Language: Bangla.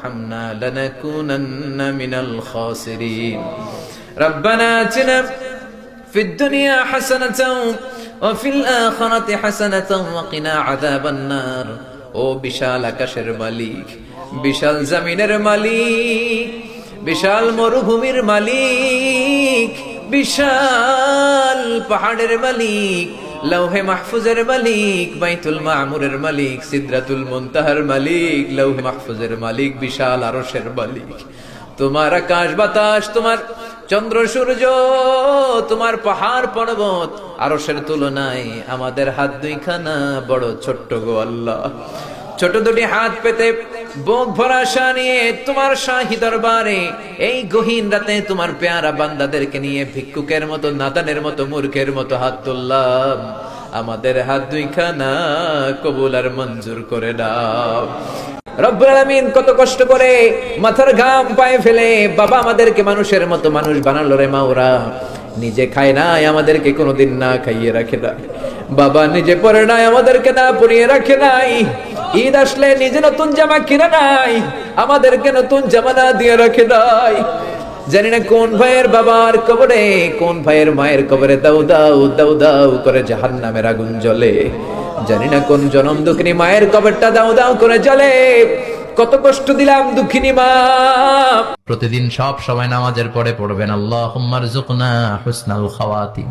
ترحمنا لنكونن من الخاسرين ربنا آتنا في الدنيا حسنة وفي الآخرة حسنة وقنا عذاب النار ও বিশাল আকাশের মালিক বিশাল জমিনের মালিক বিশাল মরুভূমির মালিক বিশাল পাহাড়ের মালিক লৌহে মাহফুজের মালিক, বাইতুল মামুরের মালিক, সিদ্রাতুল মুনতাহার মালিক, লৌহে মাহফুজের মালিক, বিশাল আরশের মালিক। তোমার আকাশ বাতাস, তোমার চন্দ্র সূর্য, তোমার পাহাড় পর্বত, আরশের তুলনায় আমাদের হাত দুইখানা বড় ছোট্ট গো আল্লাহ। ছোট দুটি হাত পেতে বুক ভরা আশা তোমার শাহী দরবারে, এই গহীন রাতে তোমার পেয়ারা বান্দাদেরকে নিয়ে ভিক্ষুকের মতো, নাদানের মতো, মূর্খের মতো হাত তুললাম। আমাদের হাত দুইখানা কবুল আর মঞ্জুর করে দাও। রব্বুল কত কষ্ট করে মাথার ঘাম পায়ে ফেলে বাবা আমাদেরকে মানুষের মতো মানুষ বানালো রে মাওরা। নিজে খায় নাই, আমাদেরকে কোনোদিন না খাইয়ে রাখে না। বাবা নিজে পরে নাই, আমাদেরকে না পরিয়ে রাখে নাই। ঈদ আসলে নিজে নতুন জামা কিনে নাই, আমাদেরকে নতুন জামা না দিয়ে রাখে নাই জানি না কোন ভাইয়ের বাবার কবরে, কোন ভাইয়ের মায়ের কবরে দাউ দাউ দাউ দাউ করে জাহান নামের আগুন জ্বলে। জানি না কোন জনম দুঃখিনী মায়ের কবরটা দাউ দাউ করে জ্বলে। কত কষ্ট দিলাম দুঃখিনী মা। প্রতিদিন সব সময় নামাজের পরে পড়বেন আল্লাহ হুম্মার জুকনা হুসনাল খাওয়াতি